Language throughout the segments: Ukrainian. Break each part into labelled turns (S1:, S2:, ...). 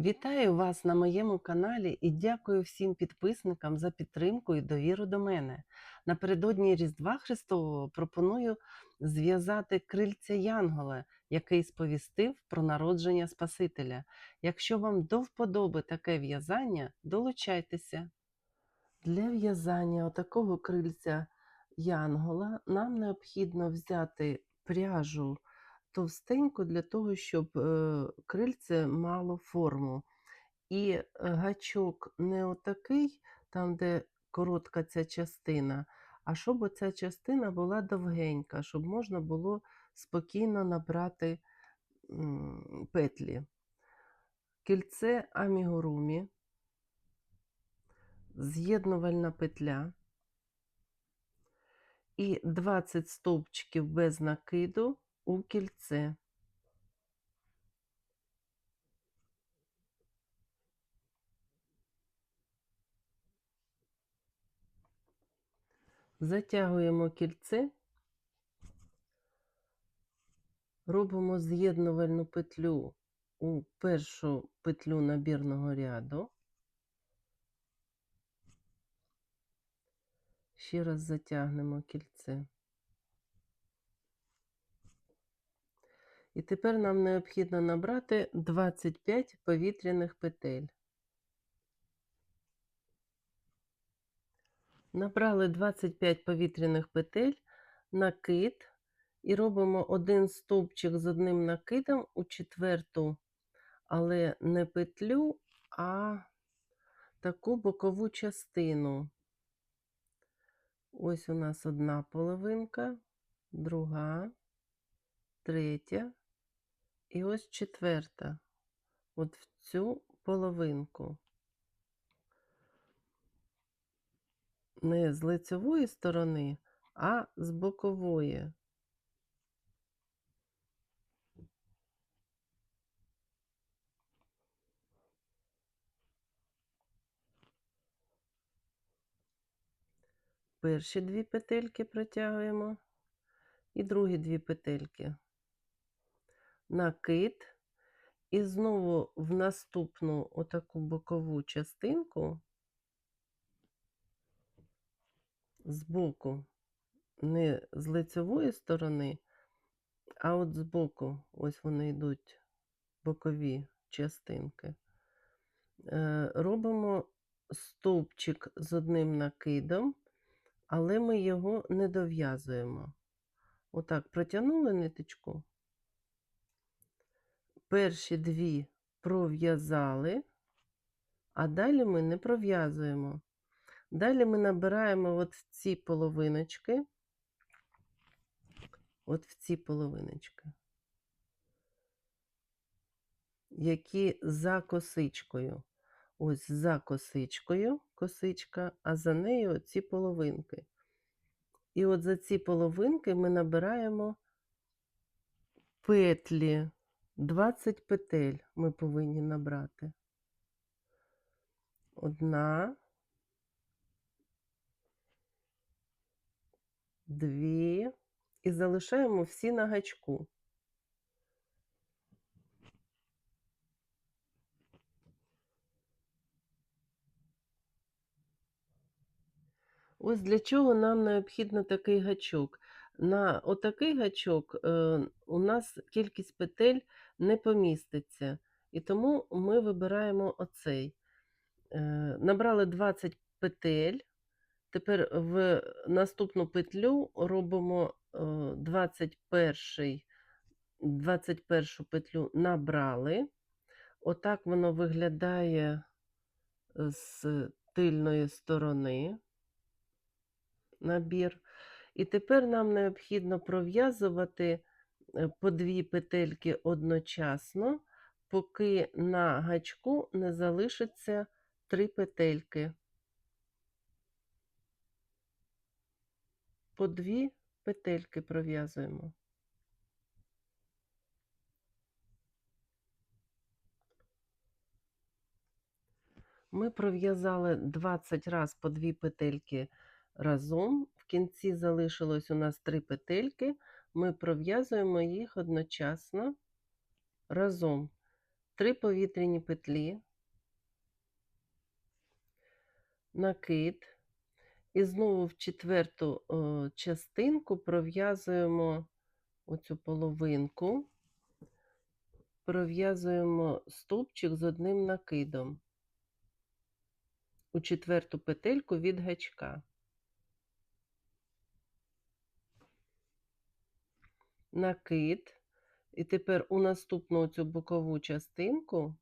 S1: Вітаю вас на моєму каналі і дякую всім підписникам за підтримку і довіру до мене. Напередодні Різдва Христового пропоную зв'язати крильця Янгола, який сповістив про народження Спасителя. Якщо вам до вподоби таке в'язання, долучайтеся. Для в'язання отакого крильця Янгола нам необхідно взяти пряжу товстеньку для того, щоб е, крильце мало форму. І е, гачок не отакий, там, де коротка ця частина, а щоб оця частина була довгенька, щоб можна було спокійно набрати петлі. Кільце амігурумі, з'єднувальна петля і 20 стовпчиків без накиду у кільце. Затягуємо кільце, робимо з'єднувальну петлю у першу петлю набірного ряду. Ще раз затягнемо кільце. І тепер нам необхідно набрати 25 повітряних петель. Набрали 25 повітряних петель, накид і робимо один стовпчик з одним накидом у четверту, але не петлю, а таку бокову частину. Ось у нас одна половинка, друга, третя і ось четверта. От в цю половинку. Не з лицевої сторони, а з бокової. Перші дві петельки протягуємо і другі дві петельки. Накид, і знову в наступну отаку бокову частинку з боку, не з лицевої сторони, а от з боку, ось вони йдуть бокові частинки. Е, Робимо стовпчик з одним накидом, але ми його не дов'язуємо. Отак протягнули ниточку. Перші дві пров'язали, а далі ми не пров'язуємо. Далі ми набираємо от в ці половиночки, от в ці половиночки, які за косичкою. Ось за косичкою косичка, а за нею ці половинки. І от за ці половинки ми набираємо петлі. 20 петель ми повинні набрати. Одна, дві. І залишаємо всі на гачку. Ось для чого нам необхідно такий гачок. На отакий гачок е, у нас кількість петель не поміститься, і тому ми вибираємо оцей. Е, набрали 20 петель. Тепер в наступну петлю робимо е, 21, 21 петлю набрали. Отак воно виглядає з тильної сторони набір. І тепер нам необхідно пров'язувати е, по дві петельки одночасно, поки на гачку не залишиться три петельки. По дві петельки пров'язуємо. Ми пров'язали 20 раз по дві петельки разом. В кінці залишилось у нас три петельки. Ми пров'язуємо їх одночасно разом. 3 повітряні петлі, накид, і знову в четверту о, частинку пров'язуємо оцю половинку, пров'язуємо стовпчик з одним накидом у четверту петельку від гачка. Накид. І тепер у наступну цю бокову частинку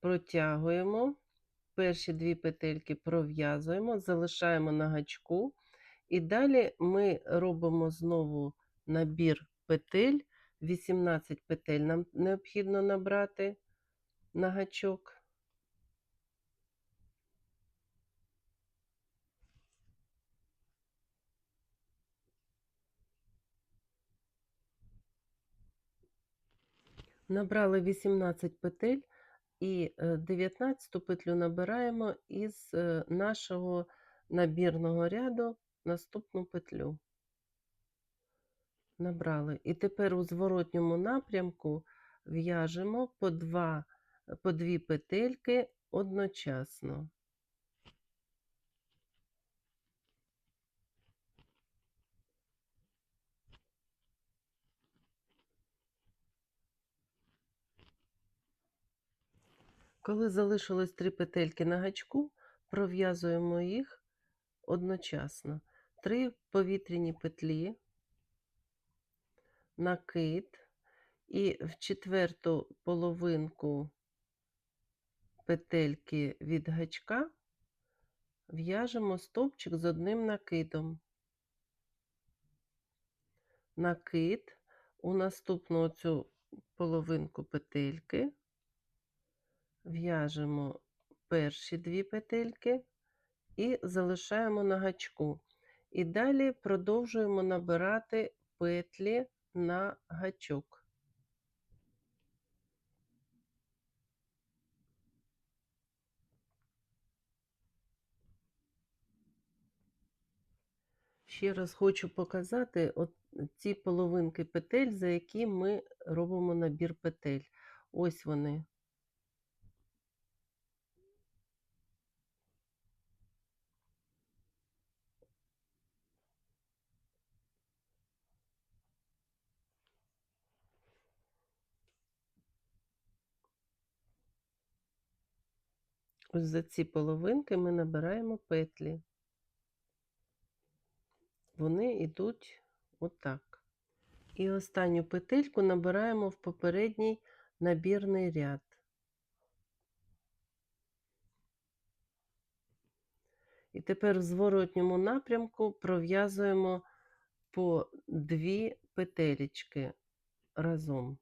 S1: протягуємо, перші дві петельки пров'язуємо, залишаємо на гачку, і далі ми робимо знову набір петель. 18 петель нам необхідно набрати на гачок. Набрали 18 петель і 19 петлю набираємо із е, нашого набірного ряду наступну петлю. Набрали. І тепер у зворотньому напрямку в'яжемо по, два, по дві петельки одночасно. Коли залишилось три петельки на гачку, пров'язуємо їх одночасно. Три повітряні петлі, накид, і в четверту половинку петельки від гачка в'яжемо стовпчик з одним накидом. Накид у наступну цю половинку петельки в'яжемо перші дві петельки і залишаємо на гачку. І далі продовжуємо набирати петлі на гачок. Ще раз хочу показати от ці половинки петель, за які ми робимо набір петель. Ось вони. За ці половинки ми набираємо петлі. Вони йдуть отак. І останню петельку набираємо в попередній набірний ряд. І тепер в зворотньому напрямку пров'язуємо по дві петелечки разом.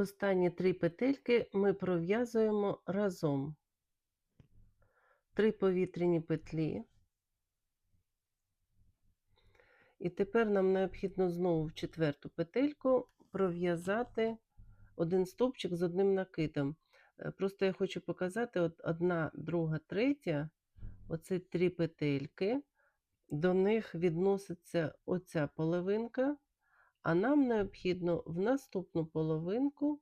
S1: Останні три петельки ми пров'язуємо разом. Три повітряні петлі. І тепер нам необхідно знову в четверту петельку пров'язати один стовпчик з одним накидом. Е, Просто я хочу показати от одна, друга, третя, оці три петельки, до них відноситься оця половинка, а нам необхідно в наступну половинку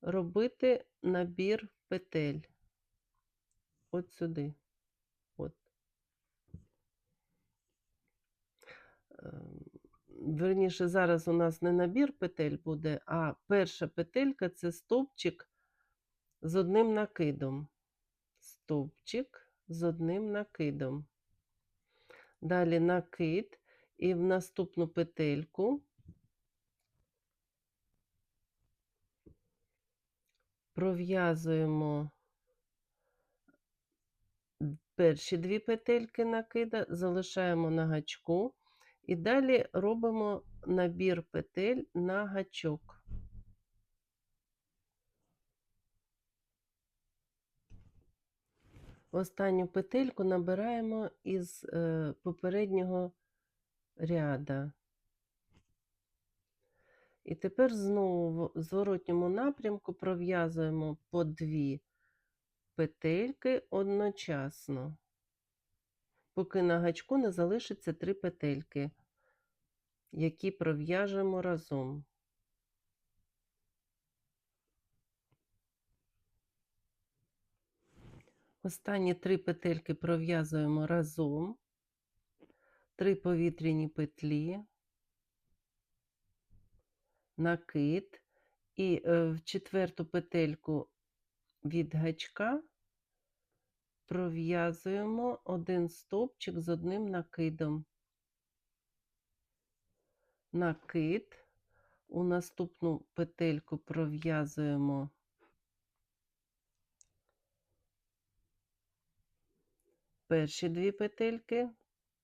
S1: робити набір петель. От сюди. От. Ем, Верніше, зараз у нас не набір петель буде, а перша петелька це стовпчик з одним накидом. Стовпчик з одним накидом. Далі накид, і в наступну петельку пров'язуємо перші дві петельки накида, залишаємо на гачку і далі робимо набір петель на гачок. Останню петельку набираємо із е, попереднього ряда. І тепер знову в зворотньому напрямку пров'язуємо по дві петельки одночасно, поки на гачку не залишиться три петельки, які пров'яжемо разом. Останні три петельки пров'язуємо разом, три повітряні петлі, накид, і е, в четверту петельку від гачка пров'язуємо один стовпчик з одним накидом. Накид, у наступну петельку пров'язуємо перші дві петельки,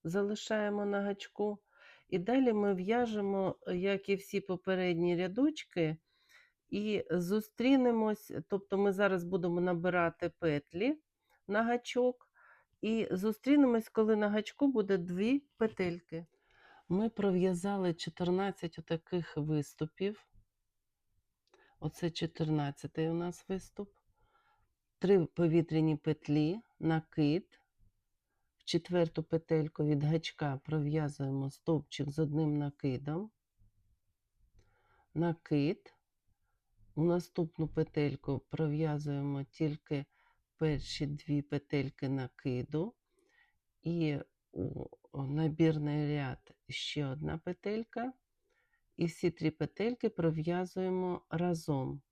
S1: залишаємо на гачку. І далі ми в'яжемо, як і всі попередні рядочки, і зустрінемось, тобто ми зараз будемо набирати петлі на гачок, і зустрінемось, коли на гачку буде дві петельки. Ми пров'язали 14 таких виступів. Оце 14 у нас виступ. Три повітряні петлі, накид. Четверту петельку від гачка пров'язуємо стовпчик з одним накидом, накид. У наступну петельку пров'язуємо тільки перші дві петельки накиду, і у набірний ряд ще одна петелька, і всі три петельки пров'язуємо разом.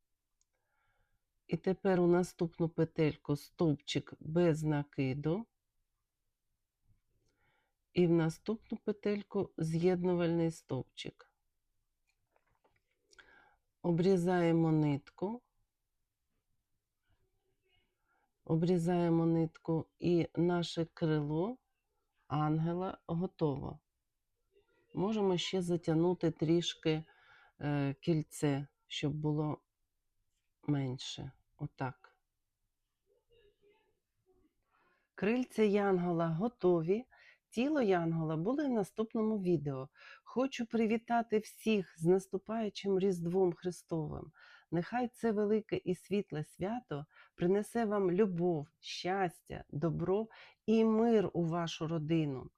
S1: І тепер у наступну петельку стовпчик без накиду, і в наступну петельку з'єднувальний стовпчик. Обрізаємо нитку, обрізаємо нитку, і наше крило ангела готово. Можемо ще затягнути трішки е, кільце, щоб було менше. Отак. Крильця янгола готові. Тіло янгола буде в наступному відео. Хочу привітати всіх з наступаючим Різдвом Христовим. Нехай це велике і світле свято принесе вам любов, щастя, добро і мир у вашу родину.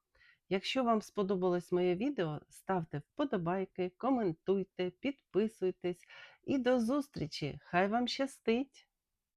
S1: Якщо вам сподобалось моє відео, ставте вподобайки, коментуйте, підписуйтесь і до зустрічі! Хай вам щастить!